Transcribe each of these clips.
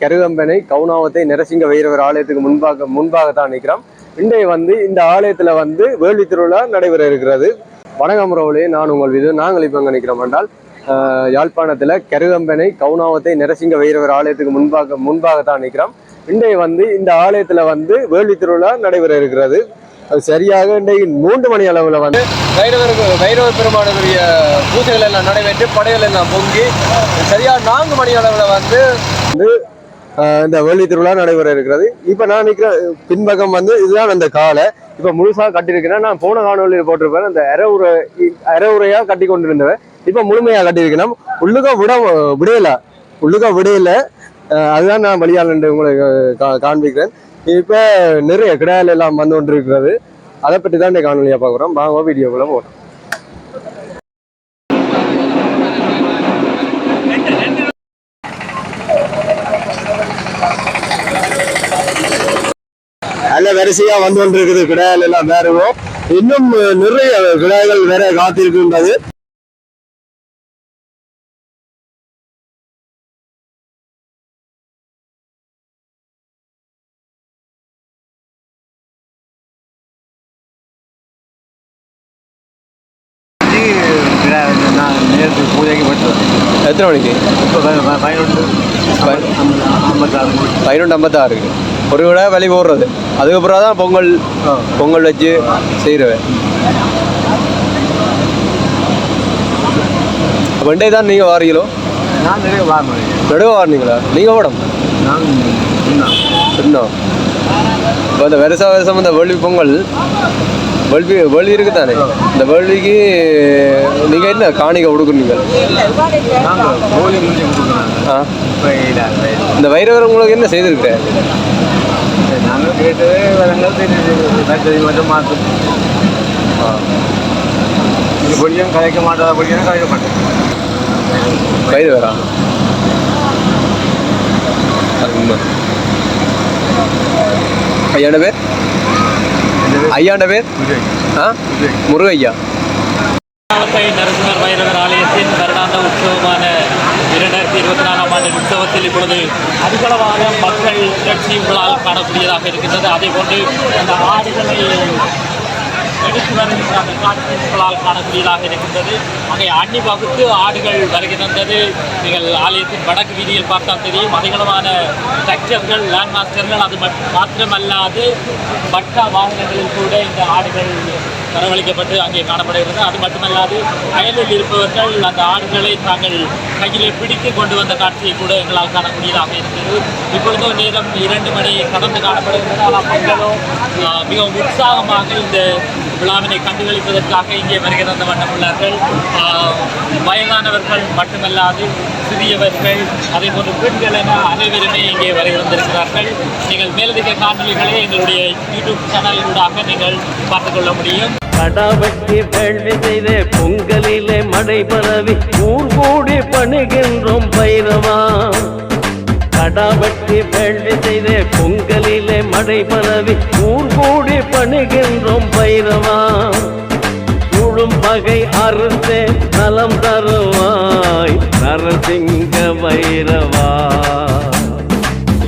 கருகம்பனை கவுனாவத்தை நரசிங்க வைரவர் ஆலயத்துக்கு முன்பாக முன்பாகத்தான் நிற்கிறோம் இன்றைய வந்து இந்த ஆலயத்துல வந்து வேள்வி திருவிழா நடைபெற இருக்கிறது. வணக்கம் ரோலே நான் உங்கள் வீடு நாங்கள் இப்போ அங்கே நிற்கிறோம் என்றால் யாழ்ப்பாணத்தில் கருகம்பனை கவுனாவத்தை நரசிங்க வைரவர் ஆலயத்துக்கு முன்பாக முன்பாகத்தான் நிற்கிறோம் இன்றைய வந்து இந்த ஆலயத்துல வந்து வேள்வி திருவிழா நடைபெற இருக்கிறது. அது சரியாக இன்றைக்கு மூன்று மணி அளவுல வந்து வைரவருக்கு வைரவ பெருமானுடைய பூஜைகள் எல்லாம் நடைபெற்று படைகள் எல்லாம் பொங்கி சரியா நான்கு மணி அளவுல வந்து வந்து இந்த வேள்வி திருவிழா நடைபெற இருக்கிறது. இப்ப நான் நிக்கிற பின்பக்கம் வந்து இதுதான் அந்த காலை. இப்ப முழுசா கட்டியிருக்கிறேன். நான் போன காணொலியில் போட்டிருப்பேன். அந்த அரைவுரை அரைவுரையா கட்டி கொண்டிருந்தவன். இப்ப முழுமையா கட்டியிருக்கணும் உள்ளுக்க விட விடையல உள்ளுக்க விடையில அதுதான் நான் வழியாளன் உங்களுக்கு கா- காண்பிக்கிறேன். இப்போ நிறைய கிடாயில் எல்லாம் வந்து கொண்டு இருக்கிறது அதை பற்றி தான் இந்த காணொலியாக பார்க்குறோம் வாங்க வீடியோக்குள்ள போகிறோம் நல்ல வரிசையா வந்து கொண்டிருக்குது கிடையால் எல்லாம் வேறவும் இன்னும் நிறைய கிடாய்கள் வேற காத்திருக்கின்றது. எத்தனை மணிக்கு? பதினொன்று ஐம்பத்தாறு. ஒரு விட வெளி போடுறது. அதுக்கப்புறம் தான் பொங்கல் பொங்கல் வச்சு செய்கிறவன் வண்டே தான் நீங்கள் வாரீங்களோ? நான் நிறைய வார முடியும் நடுவ வாரினீங்களா நீங்கள் ஓடம் நான் இன்னும் இப்போ இந்த வருஷ வருஷம் இந்த வேள்வி பொங்கல் வேள்வி வேள்வி இருக்கு தானே இந்த வேள்விக்கு நீங்கள் என்ன காணிக்கை கொடுக்குறீங்க. ஆ? இந்த வைரவர் உங்களுக்கு என்ன செய்திருக்கிறேன் நாங்கள் கேட்டது வரங்கள் தெரிஞ்சது மட்டும் மாற்றும் இது கொஞ்சம் கலைக்க மாட்டாத கொஞ்சம் கலைக்க மாட்டேன் வைரவரா? அது உண்மை. ஐயாண்ட பேர் ஐயாண்ட பேர் ஆ? முருகையா? நாமக்கல் நரசிம்மர் வைரவர் ஆலயத்தின் வருடாந்த உற்சவமான இரண்டாயிரத்தி இருபத்தி நாலாம் ஆண்டு உற்சவத்தில் இப்பொழுது அதிகளவான மக்கள் நிகழ்ச்சி உங்களால் காணக்கூடியதாக இருக்கின்றது. அதே போன்று அந்த ஆடுகளை எடுத்து வருகின்ற அந்த காட்சி உங்களால் காணக்கூடியதாக இருக்கின்றது அங்கே அன்னி வகுத்து ஆடுகள் வருகின்றது நீங்கள் ஆலயத்தின் வடக்கு வீதியில் பார்த்தால் தெரியும். அதிகளவான டிராக்டர்கள் லேண்ட் மாஸ்டர்கள் அது மட்- மாத்திரமல்லாது பட்டா வாகனங்களில் கூட இந்த ஆடுகள் வரவழைக்கப்பட்டு அங்கே காணப்படுகிறது. அது மட்டுமல்லாது அயலில் இருப்பவர்கள் அந்த ஆடுகளை தாங்கள் கையிலே பிடித்து கொண்டு வந்த காட்சியை கூட எங்களால் காணக்கூடியதாக இருக்கிறது. இப்பொழுதோ நேரம் இரண்டு மணி கடந்து காணப்படுகிறது. ஆனால் மக்களோ மிகவும் உற்சாகமாக இந்த விழாவினை கண்டுகளிப்பதற்காக இங்கே வருகிற வண்ணம் உள்ளார்கள் வயதானவர்கள் மட்டுமல்லாது சிறியவர்கள் அதே போன்று பெண்கள் என அனைவருமே இங்கே வருகிறந்திருக்கிறார்கள் நீங்கள் மேலதிக காணொலிகளை எங்களுடைய யூடியூப் சேனலினூடாக நீங்கள் பார்த்துக்கொள்ள முடியும். கடாவட்டி வேள்வி செய்த பொங்கலிலே மடை பரவி ஊர் கூடி பணிகின்றோம் பைரவா. கடாபட்டி வேள்வி செய்த பொங்கலிலே மழை பரவி ஊர் கூடி பணிகின்றோம் பைரவா. சுழும் பகை அறுத்தே நலம் தருவாய் நரசிங்க பைரவா.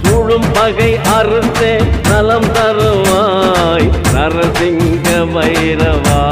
சூழும் பகை அறுத்தே நலம் தருவாய் நரசிங்க பைரவா.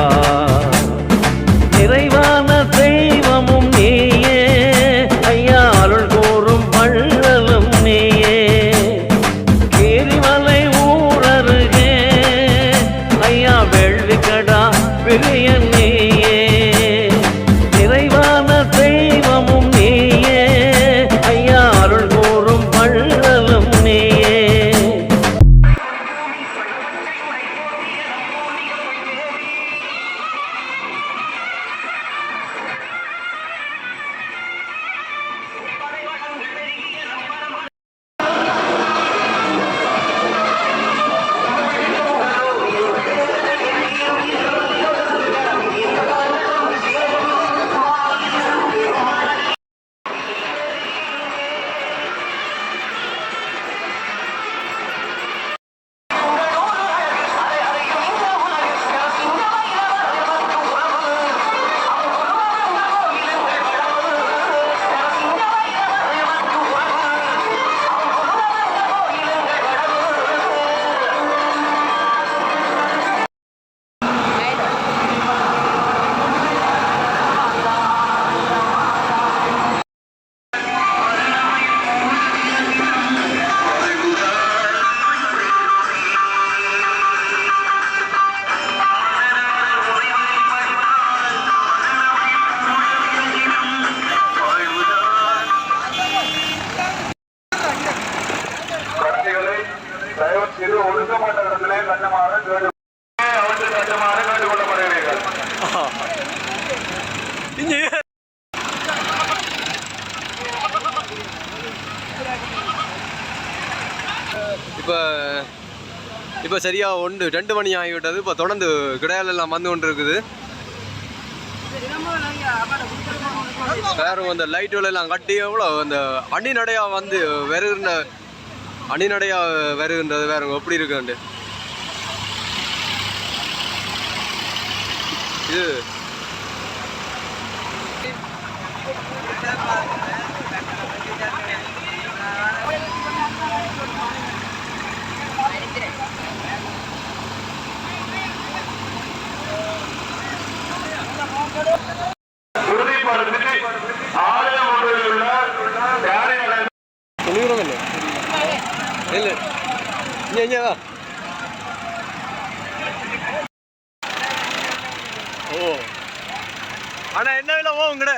இப்போ இப்போ சரியாக ஒன்று ரெண்டு மணி ஆகிவிட்டது. இப்போ தொடர்ந்து கிடையால எல்லாம் வந்து கொண்டு இருக்குது வேறு அந்த லைட்டுகளெல்லாம் கட்டி எவ்வளோ அந்த அணிநடையாக வந்து வருகின்ற அணிநடையாக வருகின்றது வேற எப்படி இருக்குண்டு இது. அண்ணா ஓ உங்கட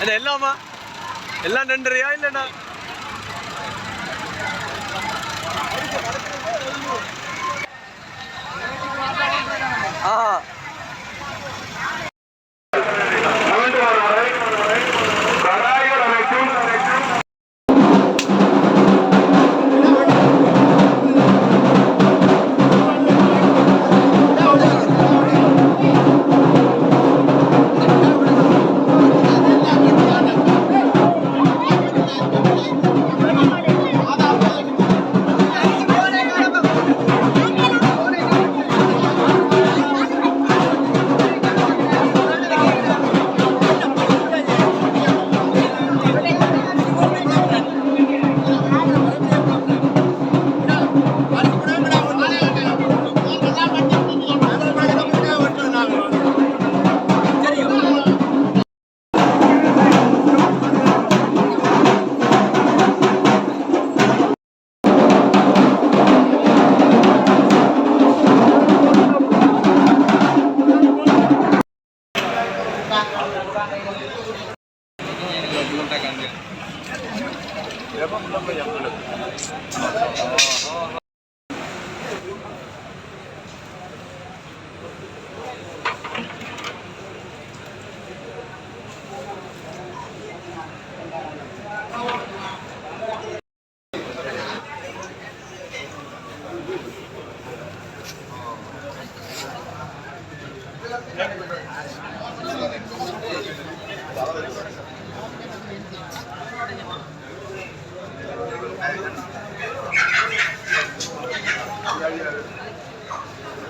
என்ன எல்லாமா? எல்லாம் நன்றியா இல்லைண்ணா? ஆ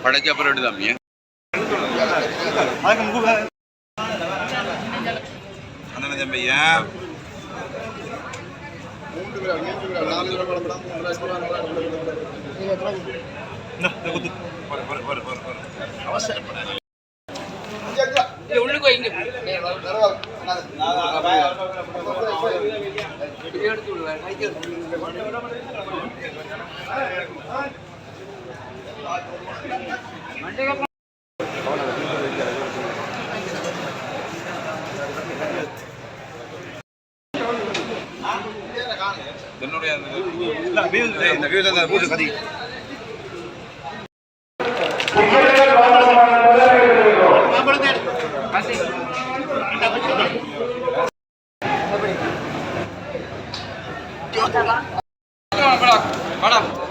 படைச்ச அப்புறம் தம்பியா அண்ணன் தம்பியா என்னுடைய இந்த வியூ தான் போட்டு கதி டிக்கெட்டுகள் வாங்கப்படாத